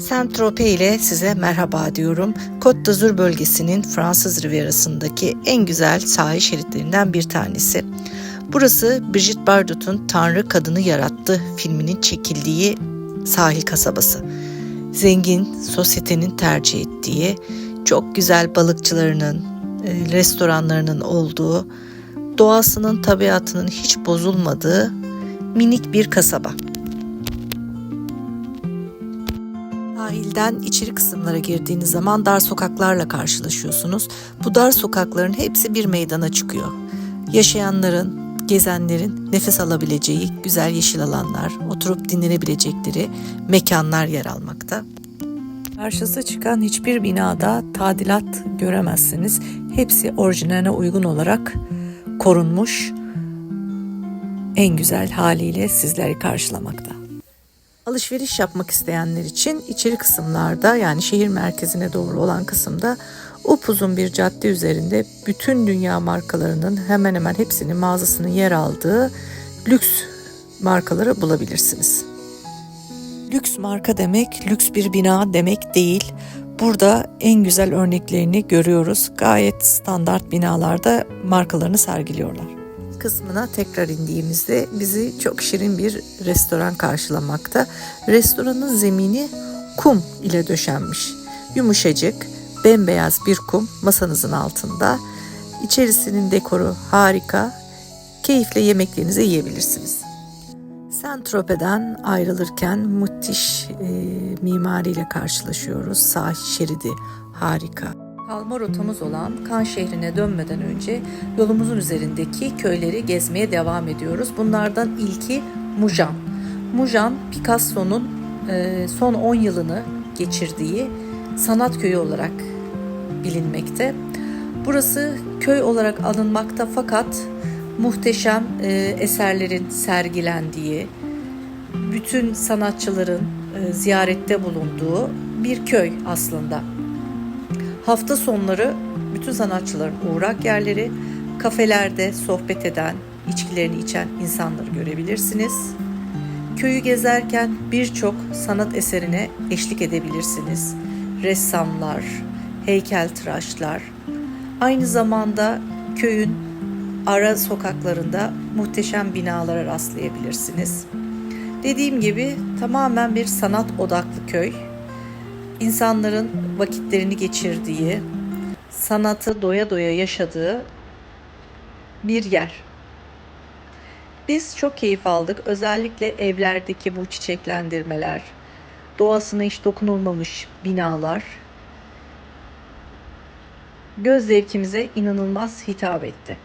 Saint-Tropez ile size merhaba diyorum. Côte d'Azur bölgesinin Fransız Rivierası'ndaki en güzel sahil şeritlerinden bir tanesi. Burası Brigitte Bardot'un Tanrı Kadını Yarattı filminin çekildiği sahil kasabası. Zengin, sosyetenin tercih ettiği, çok güzel balıkçılarının, e, restoranlarının olduğu, doğasının, tabiatının hiç bozulmadığı minik bir kasaba. Sahilden içeri kısımlara girdiğiniz zaman dar sokaklarla karşılaşıyorsunuz. Bu dar sokakların hepsi bir meydana çıkıyor. Yaşayanların, gezenlerin nefes alabileceği güzel yeşil alanlar, oturup dinlenebilecekleri mekanlar yer almakta. Karşınıza çıkan hiçbir binada tadilat göremezsiniz. Hepsi orijinaline uygun olarak korunmuş, en güzel haliyle sizleri karşılamakta. Alışveriş yapmak isteyenler için içeri kısımlarda yani şehir merkezine doğru olan kısımda upuzun bir cadde üzerinde bütün dünya markalarının hemen hemen hepsinin mağazasının yer aldığı lüks markaları bulabilirsiniz. Lüks marka demek lüks bir bina demek değil. Burada en güzel örneklerini görüyoruz. Gayet standart binalarda markalarını sergiliyorlar kısmına tekrar indiğimizde bizi çok şirin bir restoran karşılamakta. Restoranın zemini kum ile döşenmiş. Yumuşacık, bembeyaz bir kum masanızın altında. İçerisinin dekoru harika. Keyifle yemeklerinizi yiyebilirsiniz. Saint-Tropez'den ayrılırken müthiş e, mimariyle karşılaşıyoruz. Sahil şeridi harika. Kalma rotamız olan Kan şehrine dönmeden önce yolumuzun üzerindeki köyleri gezmeye devam ediyoruz. Bunlardan ilki Mujan. Mujan, Picasso'nun e, son 10 yılını geçirdiği sanat köyü olarak bilinmekte. Burası köy olarak alınmakta fakat muhteşem e, eserlerin sergilendiği, bütün sanatçıların e, ziyarette bulunduğu bir köy aslında. Hafta sonları bütün sanatçıların uğrak yerleri, kafelerde sohbet eden, içkilerini içen insanları görebilirsiniz. Köyü gezerken birçok sanat eserine eşlik edebilirsiniz. Ressamlar, heykeltıraşlar. Aynı zamanda köyün ara sokaklarında muhteşem binalara rastlayabilirsiniz. Dediğim gibi tamamen bir sanat odaklı köy insanların vakitlerini geçirdiği, sanatı doya doya yaşadığı bir yer. Biz çok keyif aldık. Özellikle evlerdeki bu çiçeklendirmeler, doğasına hiç dokunulmamış binalar göz zevkimize inanılmaz hitap etti.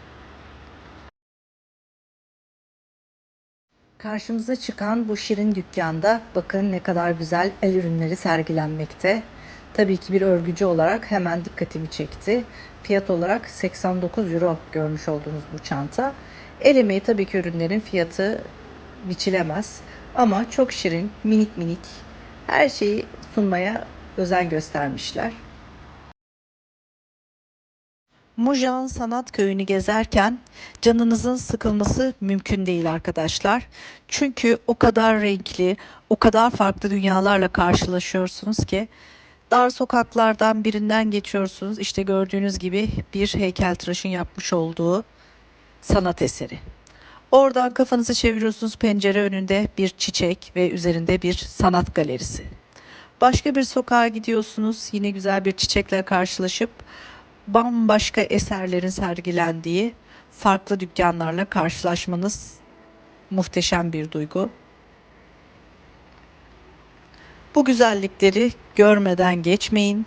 Karşımıza çıkan bu şirin dükkanda bakın ne kadar güzel el ürünleri sergilenmekte. Tabii ki bir örgücü olarak hemen dikkatimi çekti. Fiyat olarak 89 euro görmüş olduğunuz bu çanta. El emeği tabii ki ürünlerin fiyatı biçilemez. Ama çok şirin, minik minik her şeyi sunmaya özen göstermişler. Mujan Sanat Köyü'nü gezerken canınızın sıkılması mümkün değil arkadaşlar. Çünkü o kadar renkli, o kadar farklı dünyalarla karşılaşıyorsunuz ki dar sokaklardan birinden geçiyorsunuz. İşte gördüğünüz gibi bir heykeltıraşın yapmış olduğu sanat eseri. Oradan kafanızı çeviriyorsunuz pencere önünde bir çiçek ve üzerinde bir sanat galerisi. Başka bir sokağa gidiyorsunuz yine güzel bir çiçekle karşılaşıp bambaşka eserlerin sergilendiği farklı dükkanlarla karşılaşmanız muhteşem bir duygu. Bu güzellikleri görmeden geçmeyin.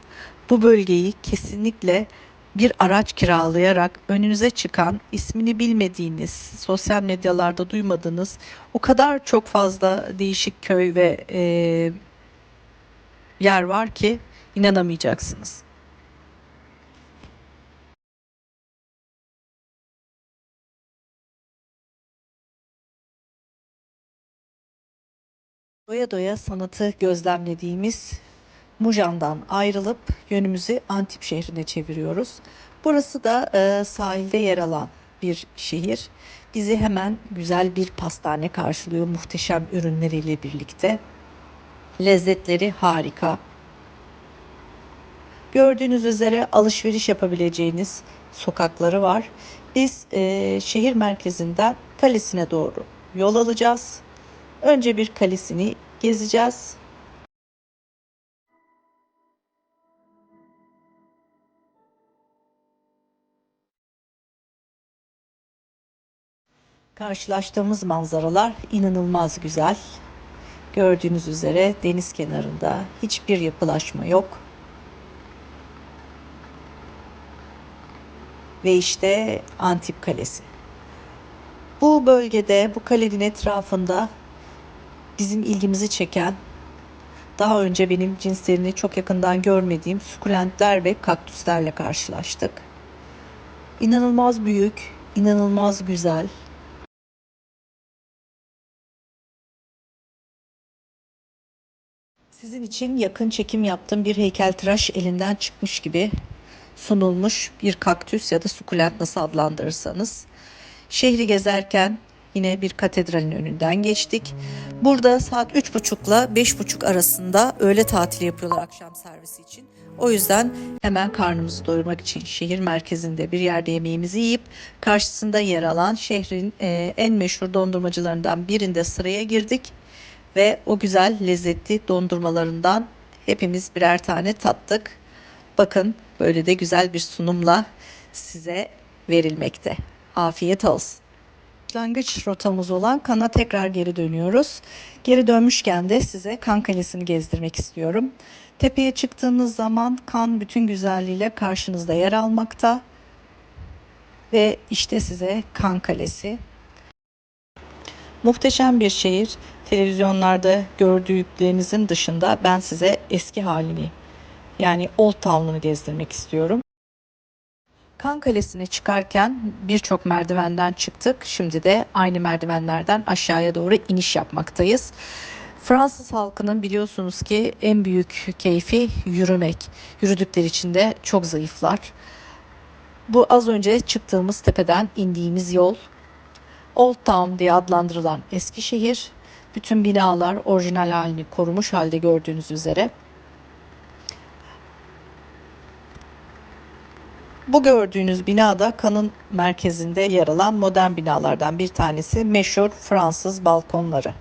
Bu bölgeyi kesinlikle bir araç kiralayarak önünüze çıkan ismini bilmediğiniz, sosyal medyalarda duymadığınız o kadar çok fazla değişik köy ve e, yer var ki inanamayacaksınız. Doya doya sanatı gözlemlediğimiz Mujan'dan ayrılıp yönümüzü Antip şehrine çeviriyoruz. Burası da e, sahilde yer alan bir şehir. Bizi hemen güzel bir pastane karşılıyor muhteşem ürünleriyle birlikte. Lezzetleri harika. Gördüğünüz üzere alışveriş yapabileceğiniz sokakları var. Biz eee, şehir merkezinden kalesine doğru yol alacağız. Önce bir kalesini gezeceğiz. Karşılaştığımız manzaralar inanılmaz güzel. Gördüğünüz üzere deniz kenarında hiçbir yapılaşma yok. Ve işte Antip Kalesi. Bu bölgede, bu kalenin etrafında bizim ilgimizi çeken, daha önce benim cinslerini çok yakından görmediğim sukulentler ve kaktüslerle karşılaştık. İnanılmaz büyük, inanılmaz güzel. Sizin için yakın çekim yaptığım bir heykeltıraş elinden çıkmış gibi sunulmuş bir kaktüs ya da sukulent nasıl adlandırırsanız. Şehri gezerken yine bir katedralin önünden geçtik. Burada saat 3.30 ile 5.30 arasında öğle tatili yapıyorlar akşam servisi için. O yüzden hemen karnımızı doyurmak için şehir merkezinde bir yerde yemeğimizi yiyip karşısında yer alan şehrin e, en meşhur dondurmacılarından birinde sıraya girdik ve o güzel lezzetli dondurmalarından hepimiz birer tane tattık. Bakın böyle de güzel bir sunumla size verilmekte. Afiyet olsun. Başlangıç rotamız olan Kan'a tekrar geri dönüyoruz. Geri dönmüşken de size Kan Kalesi'ni gezdirmek istiyorum. Tepeye çıktığınız zaman Kan bütün güzelliğiyle karşınızda yer almakta. Ve işte size Kan Kalesi. Muhteşem bir şehir. Televizyonlarda gördüklerinizin dışında ben size eski halini yani Old Town'unu gezdirmek istiyorum. Kan Kalesi'ne çıkarken birçok merdivenden çıktık. Şimdi de aynı merdivenlerden aşağıya doğru iniş yapmaktayız. Fransız halkının biliyorsunuz ki en büyük keyfi yürümek. Yürüdükleri için de çok zayıflar. Bu az önce çıktığımız tepeden indiğimiz yol. Old Town diye adlandırılan eski şehir. Bütün binalar orijinal halini korumuş halde gördüğünüz üzere. Bu gördüğünüz bina da kanın merkezinde yer alan modern binalardan bir tanesi meşhur Fransız balkonları.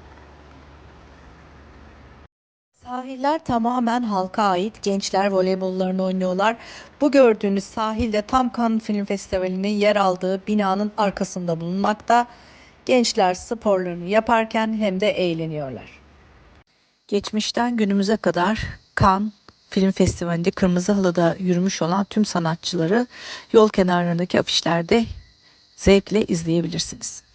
Sahiller tamamen halka ait. Gençler voleybollarını oynuyorlar. Bu gördüğünüz sahil de tam Cannes Film Festivali'nin yer aldığı binanın arkasında bulunmakta. Gençler sporlarını yaparken hem de eğleniyorlar. Geçmişten günümüze kadar Cannes Film Festivali'nde Kırmızı Halı'da yürümüş olan tüm sanatçıları yol kenarlarındaki afişlerde zevkle izleyebilirsiniz.